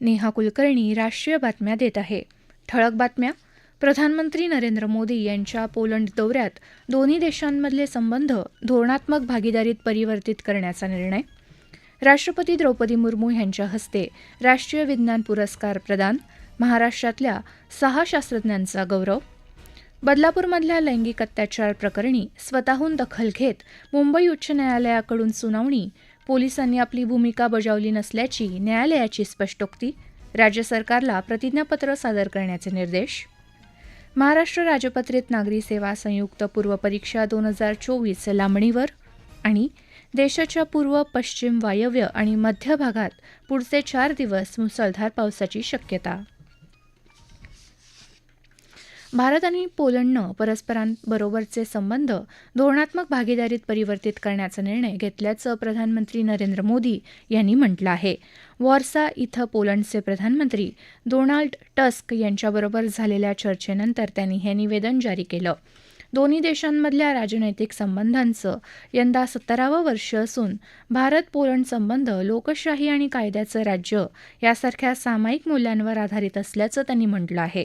नेहा कुलकर्णी राष्ट्रीय बातम्या देत आहे. ठळक बातम्या. प्रधानमंत्री नरेंद्र मोदी यांच्या पोलंड दौऱ्यात दोन्ही देशांमधले संबंध धोरणात्मक भागीदारीत परिवर्तित करण्याचा निर्णय. राष्ट्रपती द्रौपदी मुर्मू यांच्या हस्ते राष्ट्रीय विज्ञान पुरस्कार प्रदान महाराष्ट्रातल्या सहा शास्त्रज्ञांचा गौरव. बदलापूरमधल्या लैंगिक अत्याचार प्रकरणी स्वतःहून दखल घेत मुंबई उच्च न्यायालयाकडून सुनावणी पोलिसांनी आपली भूमिका बजावली नसल्याची न्यायालयाची स्पष्टोक्ती राज्य सरकारला प्रतिज्ञापत्र सादर करण्याचे निर्देश महाराष्ट्र राजपत्रित नागरी सेवा संयुक्त पूर्व परीक्षा दोन हजार चोवीस लांबणीवर आणि देशाच्या पूर्व पश्चिम वायव्य आणि मध्य भागात पुढचे चार दिवस मुसळधार पावसाची शक्यता. भारत आणि पोलंडनं परस्परांबरोबरचे संबंध धोरणात्मक भागीदारीत परिवर्तित करण्याचा निर्णय घेतल्याचं प्रधानमंत्री नरेंद्र मोदी यांनी म्हटलं आहे. वॉर्सा इथं पोलंडचे प्रधानमंत्री डोनाल्ड टस्क यांच्याबरोबर झालेल्या चर्चेनंतर त्यांनी हे निवेदन जारी केलं. दोन्ही देशांमधल्या राजनैतिक संबंधांचं यंदा सत्तरावं वर्ष असून भारत पोलंड संबंध लोकशाही आणि कायद्याचं राज्य यासारख्या सामायिक मूल्यांवर आधारित असल्याचं त्यांनी म्हटलं आहे.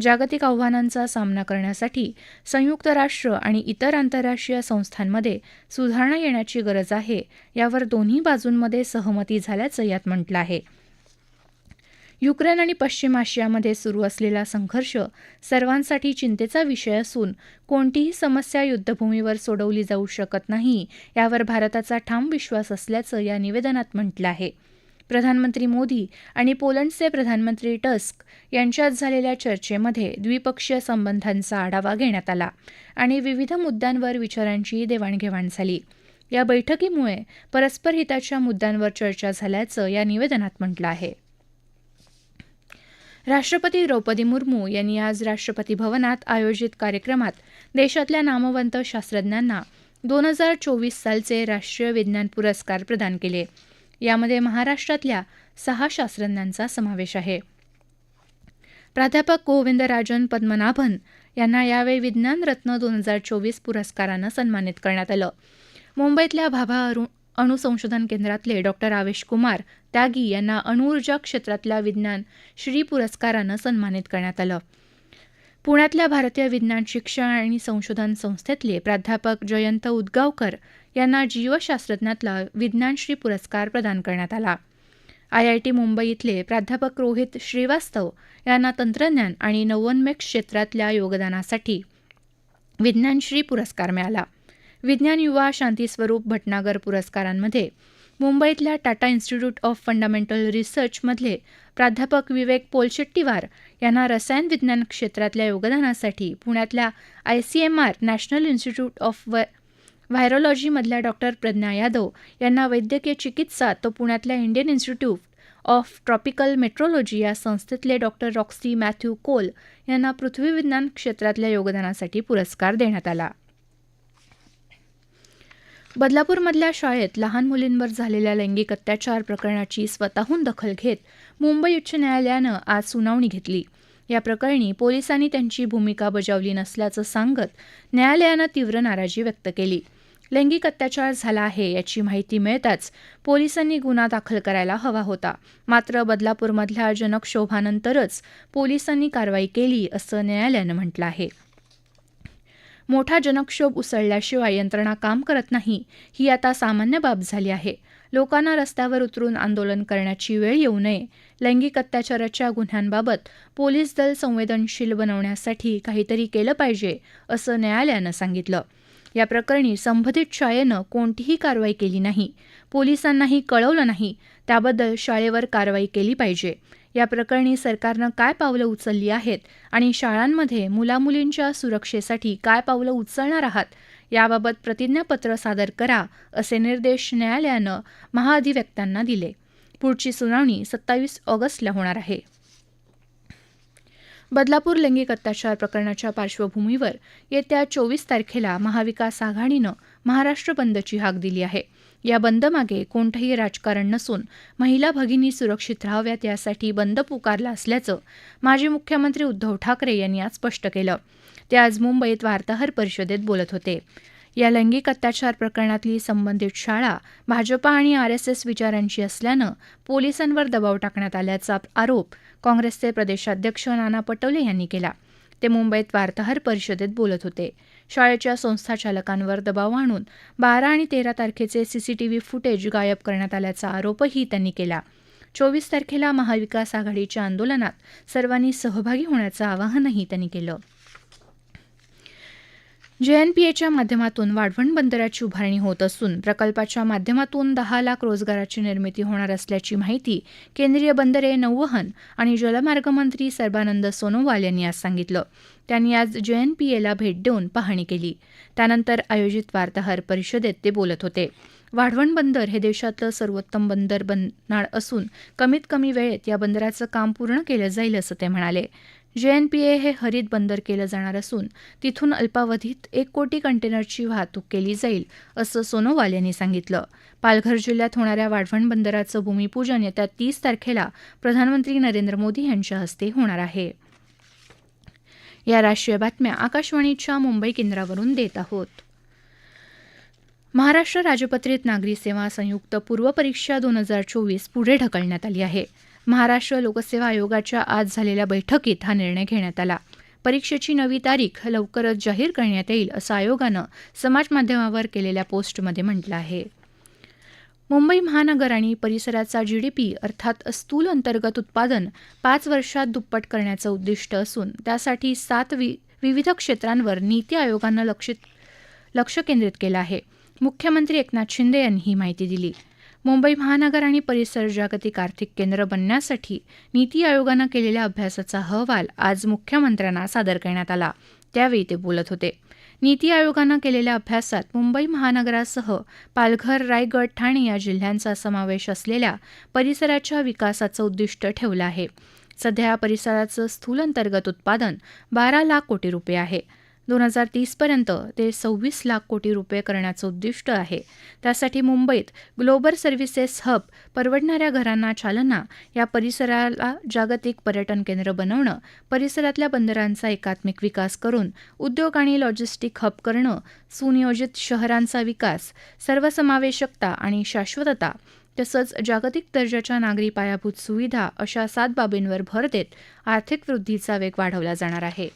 जागतिक आव्हानांचा सामना करण्यासाठी संयुक्त राष्ट्र आणि इतर आंतरराष्ट्रीय संस्थांमध्ये सुधारणा येण्याची गरज आहे यावर दोन्ही बाजूंमध्ये सहमती झाल्याचं यात म्हटलं आहे. युक्रेन आणि पश्चिम आशियामध्ये सुरू असलेला संघर्ष सर्वांसाठी चिंतेचा विषय असून कोणतीही समस्या युद्धभूमीवर सोडवली जाऊ शकत नाही यावर भारताचा ठाम विश्वास असल्याचं या निवेदनात म्हटलं आहे. प्रधानमंत्री मोदी आणि पोलंडचे प्रधानमंत्री टस्क यांच्यात झालेल्या चर्चेमध्ये द्विपक्षीय संबंधांचा आढावा घेण्यात आला आणि विविध मुद्द्यांवर विचारांची देवाणघेवाण झाली. या बैठकीमुळे परस्पर हिताच्या मुद्द्यांवर चर्चा झाल्याचं या निवेदनात म्हटलं आहे. राष्ट्रपती द्रौपदी मुर्मू यांनी आज राष्ट्रपती भवनात आयोजित कार्यक्रमात देशातल्या नामवंत शास्त्रज्ञांना दोन हजार चोवीस सालचे राष्ट्रीय विज्ञान पुरस्कार प्रदान केले. यामध्ये महाराष्ट्रातल्या सहा शास्त्रज्ञांचा समावेश आहे. प्राध्यापक गोविंदराजन पद्मनाभन यांना यावेळी विज्ञान रत्न दोन हजार चोवीस पुरस्कारानं सन्मानित करण्यात आलं. मुंबईतल्या भाभा अणुसंशोधन केंद्रातले डॉक्टर आवेश कुमार त्यागी यांना अणुऊर्जा क्षेत्रातल्या विज्ञान श्री पुरस्कारानं सन्मानित करण्यात आलं. पुण्यातल्या भारतीय विज्ञान शिक्षण आणि संशोधन संस्थेतले प्राध्यापक जयंत उदगावकर यांना जीवशास्त्रज्ञातला विज्ञानश्री पुरस्कार प्रदान करण्यात आला. आय आय मुंबई इथले प्राध्यापक रोहित श्रीवास्तव यांना तंत्रज्ञान आणि नवोन्मेष क्षेत्रातल्या योगदानासाठी विज्ञानश्री पुरस्कार मिळाला. विज्ञान युवा शांतीस्वरूप भटनागर पुरस्कारांमध्ये मुंबईतल्या टाटा इन्स्टिट्यूट ऑफ फंडामेंटल रिसर्चमधले प्राध्यापक विवेक पोलशेट्टीवार यांना रसायन विज्ञान क्षेत्रातल्या योगदानासाठी पुण्यातल्या I CMR National Institute of व्हायरोलॉजीमधल्या doctor Pragya Yadav यांना वैद्यकीय चिकित्सा तर पुण्यातल्या Indian Institute of Tropical metrology या संस्थेतले डॉक्टर रॉक्सी मॅथ्यू कोल यांना पृथ्वी विज्ञान क्षेत्रातल्या योगदानासाठी पुरस्कार देण्यात आला. बदलापूरमधल्या शाळेत लहान मुलींवर झालेल्या लैंगिक अत्याचार प्रकरणाची स्वतःहून दखल घेत मुंबई उच्च न्यायालयानं आज सुनावणी घेतली. या प्रकरणी पोलिसांनी त्यांची भूमिका बजावली नसल्याचं सांगत न्यायालयानं तीव्र नाराजी व्यक्त केली. लैंगिक अत्याचार झाला आहे याची माहिती मिळताच पोलिसांनी गुन्हा दाखल करायला हवा होता. मात्र बदलापूरमधल्या जनक्षोभानंतरच पोलिसांनी कारवाई केली असं न्यायालयानं म्हटलं आहे. मोठा जनक्षोभ उसळल्याशिवाय यंत्रणा काम करत नाही ही आता सामान्य बाब झाली आहे. लोकांना रस्त्यावर उतरून आंदोलन करण्याची वेळ येऊ नये. लैंगिक अत्याचाराच्या गुन्ह्यांबाबत पोलीस दल संवेदनशील बनवण्यासाठी काहीतरी केलं पाहिजे असं न्यायालयानं सांगितलं. या प्रकरणी संबंधित शाळेनं कोणतीही कारवाई केली नाही. पोलिसांनाही कळवलं नाही. त्याबद्दल शाळेवर कारवाई केली पाहिजे. या प्रकरणी सरकारनं काय पावलं उचलली आहेत आणि शाळांमध्ये मुलामुलींच्या सुरक्षेसाठी काय पावलं उचलणार आहात याबाबत प्रतिज्ञापत्र सादर करा असे निर्देश न्यायालयानं महाअधिवक्त्यांना दिले. पुढची सुनावणी सत्तावीस ऑगस्टला होणार आहे. बदलापूर लैंगिक अत्याचार प्रकरणाच्या पार्श्वभूमीवर येत्या चोवीस तारखेला महाविकास आघाडीनं महाराष्ट्र बंदची हाक दिली आहे. या बंदमागे कोणतंही राजकारण नसून महिला भगिनी सुरक्षित राहाव्यात यासाठी बंद पुकारला असल्याचं माजी मुख्यमंत्री उद्धव ठाकरे यांनी आज स्पष्ट केलं. ते आज मुंबईत वार्ताहर परिषदेत बोलत होते. या लैंगिक अत्याचार प्रकरणातली संबंधित शाळा भाजपा आणि आर एस एस विचारांची असल्यानं पोलिसांवर दबाव टाकण्यात आल्याचा आरोप काँग्रेसचे प्रदेशाध्यक्ष नाना पटोले यांनी केला. ते मुंबईत वार्ताहर परिषदेत बोलत होते. शाळेच्या संस्थाचालकांवर दबाव आणून बारा आणि तेरा तारखेचे सीसीटीव्ही फुटेज गायब करण्यात आल्याचा आरोपही त्यांनी केला. चोवीस तारखेला महाविकास आघाडीच्या आंदोलनात सर्वांनी सहभागी होण्याचं आवाहनही त्यांनी केलं. जेएनपीएच्या माध्यमातून वाढवण बंदराची उभारणी होत असून प्रकल्पाच्या माध्यमातून दहा लाख रोजगाराची निर्मिती होणार असल्याची माहिती केंद्रीय बंदरे नौवहन आणि जलमार्ग मंत्री सर्बानंद सोनोवाल यांनी आज सांगितलं. त्यांनी आज जेएनपीएला भेट देऊन पाहणी केली. त्यानंतर आयोजित वार्ताहर परिषदेत ते बोलत होते. वाढवण बंदर हे देशातलं सर्वोत्तम बंदर बनणार असून कमीत कमी वेळेत या बंदराचं काम पूर्ण केलं जाईल असं ते म्हणाले. जेएनपीए हे हरित बंदर केलं जाणार असून तिथून अल्पावधीत एक कोटी कंटेनरची वाहतूक केली जाईल असं सोनोवाल यांनी सांगितलं. पालघर जिल्ह्यात होणाऱ्या वाढवण बंदराचं भूमिपूजन येत्या तीस तारखेला प्रधानमंत्री नरेंद्र मोदी यांच्या हस्ते होणार आहे. या राष्ट्रीय बातम्या आकाशवाणीच्या मुंबई केंद्रावरून देत आहोत. महाराष्ट्र राजपत्रित नागरी सेवा संयुक्त पूर्वपरीक्षा दोन हजार चोवीस पुढे ढकलण्यात आली आहे. महाराष्ट्र लोकसेवा आयोगाच्या आज झालेल्या बैठकीत हा निर्णय घेण्यात आला. परीक्षेची नवी तारीख लवकरच जाहीर करण्यात येईल असं आयोगानं समाजमाध्यमावर केलेल्या पोस्टमध्ये म्हटलं आहे. मुंबई महानगर आणि परिसराचा पी अर्थात स्थूल अंतर्गत उत्पादन पाच वर्षात दुप्पट करण्याचं उद्दिष्ट असून त्यासाठी सात वि विविध क्षेत्रांवर नीती आयोगानं लक्षित लक्ष केंद्रित केलं आहे. मुख्यमंत्री एकनाथ शिंदे यांनी ही माहिती दिली. मुंबई महानगर आणि परिसर जागतिक आर्थिक केंद्र बनण्यासाठी नीती आयोगानं केलेल्या अभ्यासाचा अहवाल आज मुख्यमंत्र्यांना सादर करण्यात आला. त्यावेळी ते बोलत होते. नीती आयोगानं केलेल्या अभ्यासात मुंबई महानगरासह पालघर रायगड ठाणे या जिल्ह्यांचा समावेश असलेल्या परिसराच्या विकासाचं उद्दिष्ट ठेवलं आहे. सध्या या परिसराचं स्थूल अंतर्गत उत्पादन बारा लाख कोटी रुपये आहे. दोन हजार तीसपर्यंत ते सव्वीस लाख कोटी रुपये करण्याचं उद्दिष्ट आहे. त्यासाठी मुंबईत ग्लोबल सर्व्हिसेस हब परवडणाऱ्या घरांना चालना या परिसराला जागतिक पर्यटन केंद्र बनवणं परिसरातल्या बंदरांचा एकात्मिक विकास करून उद्योग आणि लॉजिस्टिक हब करणं सुनियोजित शहरांचा विकास सर्वसमावेशकता आणि शाश्वतता तसंच जागतिक दर्जाच्या नागरी पायाभूत सुविधा अशा सात बाबींवर भर देत आर्थिक वृद्धीचा वेग वाढवला जाणार आहे.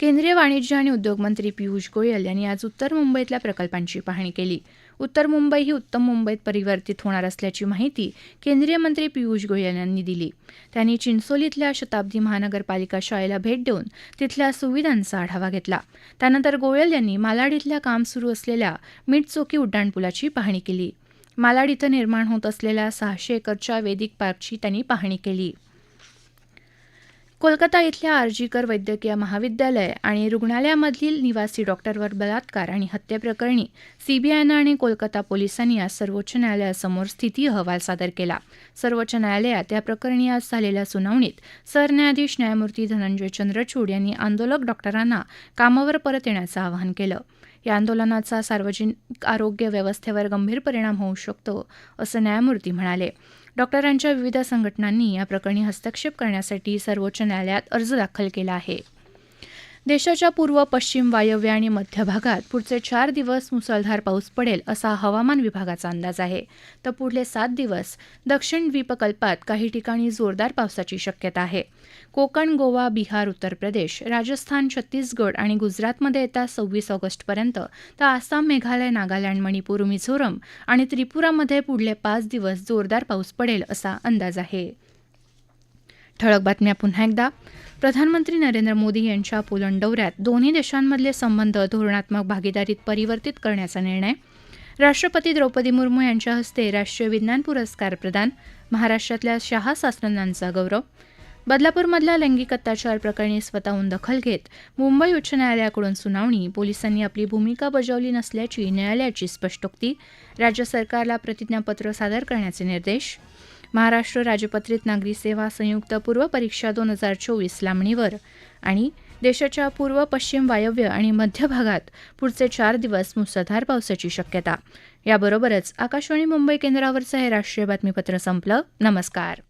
केंद्रीय वाणिज्य आणि उद्योग मंत्री पियुष गोयल यांनी आज उत्तर मुंबईतल्या प्रकल्पांची पाहणी केली. उत्तर मुंबई ही उत्तम मुंबईत परिवर्तित होणार असल्याची माहिती केंद्रीय मंत्री पियुष गोयल यांनी दिली. त्यांनी चिंचोलीतल्या शताब्दी महानगरपालिका शाळेला भेट देऊन तिथल्या सुविधांचा आढावा घेतला. त्यानंतर गोयल यांनी मालाड इथल्या काम सुरू असलेल्या मिठचोकी उड्डाणपुलाची पाहणी केली. मालाड इथं निर्माण होत असलेल्या सहाशे एकरच्या वेदिक पार्कची त्यांनी पाहणी केली. कोलकाता इथल्या आर्जीकर वैद्यकीय महाविद्यालय आणि रुग्णालयामधील निवासी डॉक्टरवर बलात्कार आणि हत्येप्रकरणी सीबीआयनं आणि कोलकाता पोलिसांनी आज सर्वोच्च न्यायालयासमोर स्थिती अहवाल सादर केला. सर्वोच्च न्यायालयात या प्रकरणी आज झालेल्या सुनावणीत सरन्यायाधीश न्यायमूर्ती धनंजय चंद्रचूड यांनी आंदोलक डॉक्टरांना कामावर परत येण्याचं आवाहन केलं. या आंदोलनाचा सार्वजनिक आरोग्य व्यवस्थेवर गंभीर परिणाम होऊ शकतो असं न्यायमूर्ती म्हणाले. डॉक्टरांच्या विविध संघटनांनी या प्रकरणी हस्तक्षेप करण्यासाठी सर्वोच्च न्यायालयात अर्ज दाखल केला आहे. देशाच्या पूर्व पश्चिम वायव्य आणि मध्य भागात पुढचे चार दिवस मुसळधार पाऊस पडेल असा हवामान विभागाचा अंदाज आहे. तर पुढले सात दिवस दक्षिण द्वीपकल्पात काही ठिकाणी जोरदार पावसाची शक्यता आहे. कोकण गोवा बिहार उत्तर प्रदेश राजस्थान छत्तीसगड आणि गुजरातमध्ये येत्या सव्वीस ऑगस्टपर्यंत तर आसाम मेघालय नागालँड मणिपूर मिझोरम आणि त्रिपुरामध्ये पुढले पाच दिवस जोरदार पाऊस पडेल असा अंदाज आहे. ठळक बातम्या पुन्हा एकदा. प्रधानमंत्री नरेंद्र मोदी यांच्या पोलंड दौऱ्यात दोन्ही देशांमधले संबंध धोरणात्मक भागीदारीत परिवर्तित करण्याचा निर्णय. राष्ट्रपती द्रौपदी मुर्मू यांच्या हस्ते राष्ट्रीय विज्ञान पुरस्कार प्रदान. महाराष्ट्रातल्या शहा शास्त्रज्ञांचा गौरव. बदलापूरमधल्या लैंगिक अत्याचार प्रकरणी स्वतःहून दखल घेत मुंबई उच्च न्यायालयाकडून सुनावणी. पोलिसांनी आपली भूमिका बजावली नसल्याची न्यायालयाची स्पष्टोक्ती. राज्य सरकारला प्रतिज्ञापत्र सादर करण्याचे निर्देश. महाराष्ट्र राजपत्रित नागरी सेवा संयुक्त पूर्व परीक्षा दोन हजार चोवीस लांबणीवर आणि देशाच्या पूर्व पश्चिम वायव्य आणि मध्य भागात पुढचे चार दिवस मुसळधार पावसाची शक्यता. याबरोबरच आकाशवाणी मुंबई केंद्रावरचं हे राष्ट्रीय बातमीपत्र संपलं. नमस्कार.